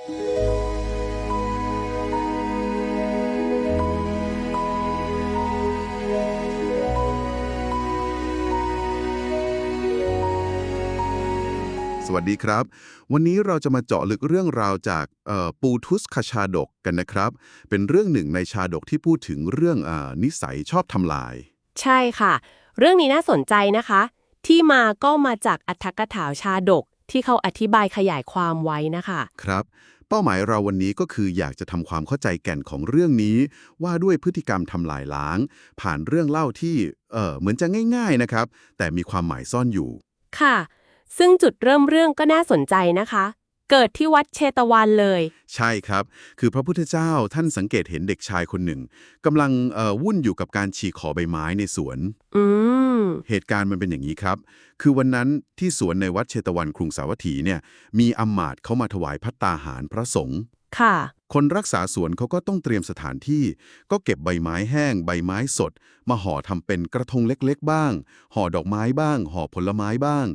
สวัสดีครับ วันนี้เราจะมาเจาะลึกเรื่องราวจากเอ่อปูทุสคชาดกกันนะครับ เป็นเรื่องหนึ่งในชาดกที่พูดถึงเรื่องอนิสัยชอบทำลาย ใช่ค่ะ เรื่องนี้น่าสนใจนะคะ ที่มาก็มาจากอัธกถาชาดก ที่เขาอธิบายขยายความไว้นะคะ ครับ เป้าหมายเราวันนี้ก็คืออยากจะทำความเข้าใจแก่นของเรื่องนี้ ว่าด้วยพฤติกรรมทำลายล้าง ผ่านเรื่องเล่าที่เออเหมือนจะง่าย ๆนะครับ แต่มีความหมายซ่อนอยู่ ค่ะ ซึ่งจุดเริ่มเรื่องก็น่าสนใจนะคะ เกิดที่วัดเชตวันเลย ใช่ครับ คือพระพุทธเจ้าท่านสังเกตเห็นเด็กชายคนหนึ่งกำลังเอ่อวุ่นอยู่กับการฉีกขอใบไม้ในสวนอืมเหตุการณ์มันเป็นอย่างนี้ครับ คือวันนั้นที่สวนในวัดเชตวันกรุงสาวัตถีเนี่ย มีอำมาตย์เข้ามาถวายพัตตาหารพระสงฆ์ค่ะ คนรักษาสวนเขาก็ต้องเตรียมสถานที่ ก็เก็บใบไม้แห้ง ใบไม้สด มาห่อทำเป็นกระทงเล็กๆ บ้าง ห่อดอกไม้บ้าง ห่อผลไม้บ้าง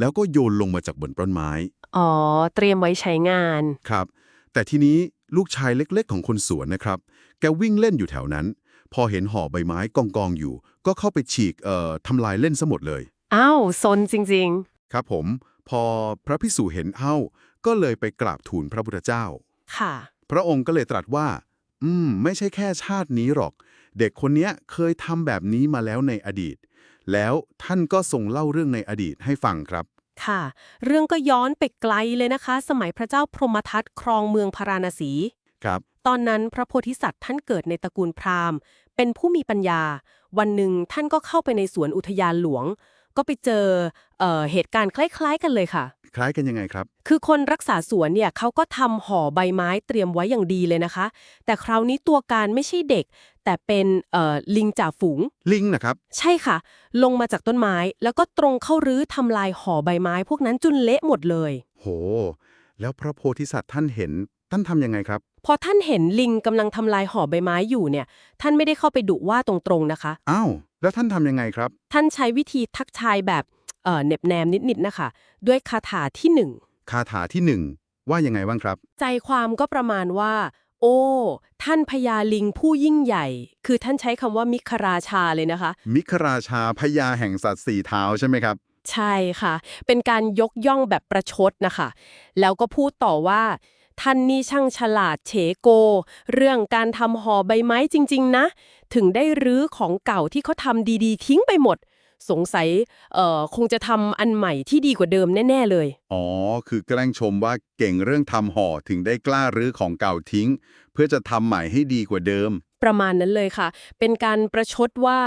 แล้วก็โยนลงมาจากบนต้นไม้ อ๋อ เตรียมไว้ใช้งาน ครับ แต่ทีนี้ลูกชายเล็กๆ ของคนสวนนะครับ แกวิ่งเล่นอยู่แถวนั้น พอเห็นห่อใบไม้กองกองๆอยู่ ก็เข้าไปฉีกเอ่อทำลายเล่นซะหมดเลย อ้าวซนจริง ครับผม พอพระพิสุเห็นเอ้า ก็เลยไปกราบทูลพระพุทธเจ้า ๆ ค่ะ พระองค์ก็เลยตรัสว่า อืม ไม่ใช่แค่ชาตินี้หรอก เด็กคนเนี้ยเคยทำแบบนี้มาแล้วในอดีต แล้วท่านก็ทรงเล่าเรื่องในอดีตให้ฟังครับ ค่ะ เรื่องก็ย้อนไปไกลเลยนะคะ สมัยพระเจ้าพรหมทัตครองเมืองพาราณสี ครับ ตอนนั้นพระโพธิสัตว์ท่านเกิดในตระกูลพราหมณ์ เป็นผู้มีปัญญา วันหนึ่งท่านก็เข้าไปในสวนอุทยานหลวง ก็ไปเจอเอ่อเหตุการณ์คล้ายๆ กันเลยค่ะ คล้ายกันยังไงครับ คือคนรักษาสวนเนี่ยเขาก็ทำห่อใบไม้เตรียมไว้อย่างดีเลยนะคะ แต่คราวนี้ตัวการไม่ใช่เด็ก แต่เป็นเอ่อลิงจ่าฝูง ลิงนะครับ ใช่ค่ะ ลงมาจากต้นไม้ แล้วก็ตรงเข้ารื้อทำลายห่อใบไม้พวกนั้นจนเละหมดเลย โห แล้วพระโพธิสัตว์ท่านเห็นท่านทำยังไงครับพอท่านเห็นลิงกำลังทำลายห่อใบไม้อยู่เนี่ย ท่านไม่ได้เข้าไปดุว่าตรงๆนะคะ อ้าว แล้วท่านทำยังไงครับ ท่านใช้วิธีทักทายแบบเอ่อเหน็บแนมนิดๆนะคะ ด้วยคาถาที่หนึ่ง คาถาที่หนึ่งว่ายังไงบ้างครับ ใจความก็ประมาณว่า โอ้ ท่านพญาลิงผู้ยิ่งใหญ่ คือท่านใช้คำว่ามิคราชาเลยนะคะ มิคราชาพญาแห่งสัตว์สี่เท้าใช่ไหมครับ ใช่ค่ะ เป็นการยกย่องแบบประชดนะคะ แล้วก็พูดต่อว่า ท่านนี่ช่างฉลาดเฉโก เรื่องการทำห่อใบไม้จริง ๆ นะ ถึงได้รื้อของเก่าที่เขาทำดีๆ ทิ้งไปหมด สงสัยเอ่อคงจะทำอันใหม่ที่ดีกว่าเดิมแน่ ๆ เลย อ๋อ คือแกล้งชมว่าเก่งเรื่องทำห่อถึงได้กล้ารื้อของเก่าทิ้ง เพื่อจะทำใหม่ให้ดีกว่าเดิม ประมาณนั้นเลยค่ะ เป็นการประชดว่า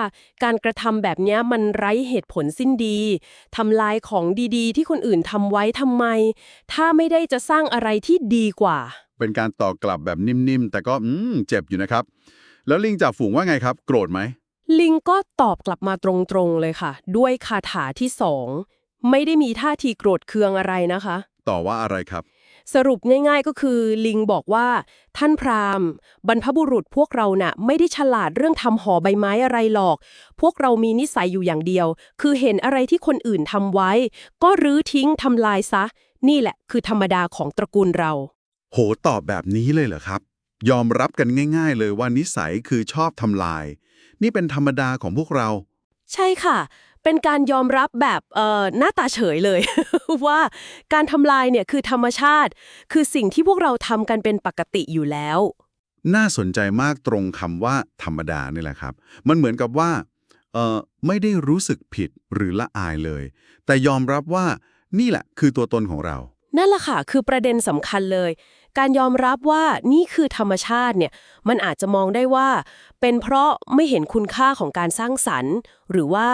การกระทำแบบเนี้ยมันไร้เหตุผลสิ้นดีทำลายของดีๆ ที่คนอื่นทำไว้ทำไม ถ้าไม่ได้จะสร้างอะไรที่ดีกว่า เป็นการตอบกลับแบบนิ่มๆ แต่ก็อืมเจ็บอยู่นะครับ แล้วลิงจากฝูงว่าไงครับ โกรธไหม ลิงก็ตอบกลับมาตรงๆเลยค่ะ ด้วยคาถาที่สองไม่ได้มีท่าทีโกรธเคืองอะไรนะคะ ต่อว่าอะไรครับ สรุปง่ายๆก็คือลิงบอกว่า ท่านพราหมณ์ บรรพบุรุษพวกเราน่ะ ไม่ได้ฉลาดเรื่องทำห่อใบไม้อะไรหรอก พวกเรามีนิสัยอยู่อย่างเดียว คือเห็นอะไรที่คนอื่นทำไว้ ก็รื้อทิ้งทำลายซะ นี่แหละ คือธรรมดาของตระกูลเรา โหตอบแบบนี้เลยเหรอครับ ยอมรับกันง่าย ๆ เลยว่านิสัยคือชอบทำลาย นี่เป็นธรรมดาของพวกเรา ใช่ค่ะ เป็นการยอมรับแบบเอ่อหน้าตาเฉยเลย ว่าการทำลายเนี่ยคือธรรมชาติ คือสิ่งที่พวกเราทำกันเป็นปกติอยู่แล้ว น่าสนใจมากตรงคำว่าธรรมดานี่แหละครับ มันเหมือนกับว่าเอ่อไม่ได้รู้สึกผิดหรือละอายเลย แต่ยอมรับว่านี่แหละคือตัวตนของเรา นั่นแหละค่ะ คือประเด็นสำคัญเลย การยอมรับว่านี่คือธรรมชาติเนี่ยมันอาจจะมองได้ว่า เป็นเพราะไม่เห็นคุณค่าของการสร้างสรรค์ หรือว่า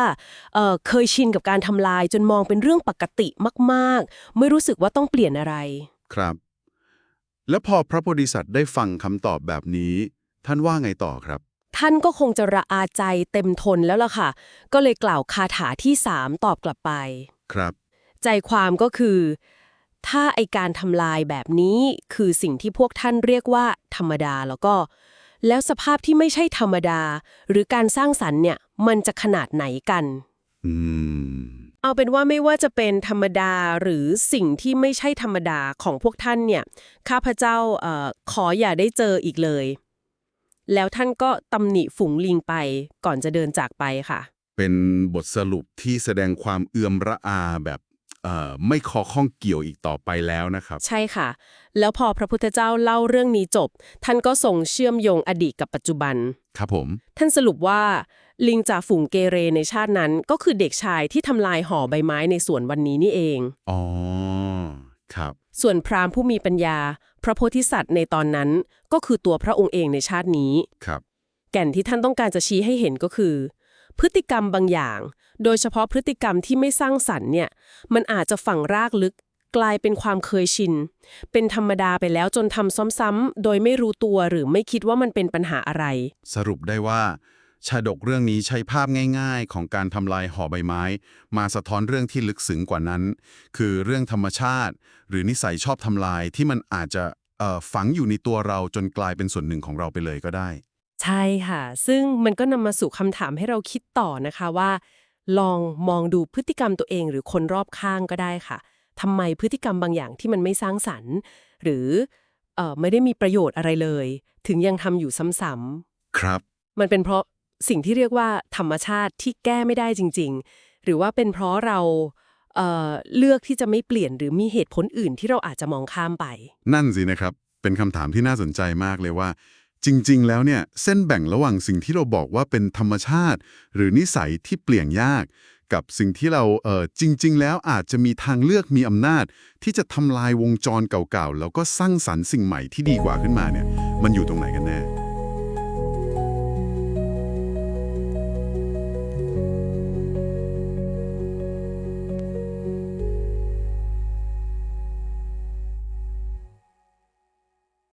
เอ่อเคยชินกับการทำลายจนมองเป็นเรื่องปกติมาก ๆ ไม่รู้สึกว่าต้องเปลี่ยนอะไร ครับ แล้วพอพระโพธิสัตว์ได้ฟังคำตอบแบบนี้ ท่านว่าไงต่อครับท่านก็คงจะระอาใจเต็มทนแล้วล่ะค่ะ ก็เลยกล่าวคาถาที่สามตอบกลับไป ครับ ใจความก็คือ ถ้าไอการทำลายแบบนี้คือสิ่งที่พวกท่านเรียกว่า ธรรมดาแล้วก็ แล้วสภาพที่ไม่ใช่ธรรมดา หรือการสร้างสรรค์เนี่ย มันจะขนาดไหนกันอืมเอาเป็นว่าไม่ว่าจะเป็นธรรมดาหรือสิ่งที่ไม่ใช่ธรรมดาของพวกท่านเนี่ยข้าพเจ้าเออขออย่าได้เจออีกเลย แล้วท่านก็ตำหนิฝูงลิงไปก่อนจะเดินจากไปค่ะ เป็นบทสรุปที่แสดงความเอื่อมระอาแบบ ไม่คอข้องเกี่ยวอีกต่อไปแล้วนะครับ ใช่ค่ะ แล้วพอพระพุทธเจ้าเล่าเรื่องนี้จบ ท่านก็ส่งเชื่อมโยงอดีตกับปัจจุบัน ครับผม ท่านสรุปว่า ลิงจากฝูงเกเรในชาตินั้น ก็คือเด็กชายที่ทำลายห่อใบไม้ในสวนวันนี้นี่เอง อ๋อ ครับ ส่วนพราหมณ์ผู้มีปัญญา พระโพธิสัตว์ในตอนนั้น ก็คือตัวพระองค์เองในชาตินี้ ครับ แก่นที่ท่านต้องการจะชี้ให้เห็นก็คือ พฤติกรรมบางอย่าง โดยเฉพาะพฤติกรรมที่ไม่สร้างสรรค์เนี่ย มันอาจจะฝังรากลึกกลายเป็นความเคยชิน เป็นธรรมดาไปแล้วจนทำซ้ำๆ โดยไม่รู้ตัวหรือไม่คิดว่ามันเป็นปัญหาอะไร สรุปได้ว่า ชาดกเรื่องนี้ใช้ภาพง่าย ๆ ของการทำลายห่อใบไม้ มาสะท้อนเรื่องที่ลึกซึ้งกว่านั้น คือเรื่องธรรมชาติ หรือนิสัยชอบทำลายที่มันอาจจะฝังอยู่ในตัวเราจนกลายเป็นส่วนหนึ่งของเราไปเลยก็ได้ ใช่ค่ะ ซึ่งมันก็นำมาสู่คำถามให้เราคิดต่อนะคะว่า ลองมองดูพฤติกรรมตัวเองหรือคนรอบข้างก็ได้ค่ะทำไมพฤติกรรมบางอย่างที่มันไม่สร้างสรรค์ หรือเอ่อไม่ได้มีประโยชน์อะไรเลย ถึงยังทำอยู่ซ้ำครับๆมันเป็นเพราะสิ่งที่เรียกว่าธรรมชาติที่แก้ไม่ได้จริง ๆ หรือว่าเป็นเพราะเราเอ่อเลือกที่จะไม่เปลี่ยนหรือมีเหตุผลอื่นที่เราอาจจะมองข้ามไป นั่นสินะครับ เป็นคำถามที่น่าสนใจมากเลยว่า จริง ๆ แล้วเนี่ยเส้นแบ่งระหว่างสิ่งที่เราบอกว่าเป็นธรรมชาติ หรือนิสัยที่เปลี่ยนยาก กับสิ่งที่เราเออจริง ๆ แล้วอาจจะมีทางเลือกมีอำนาจ ที่จะทำลายวงจรเก่าๆ แล้วก็สร้างสรรค์สิ่งใหม่ที่ดีกว่าขึ้นมาเนี่ยมันอยู่ตรงไหนกันแน่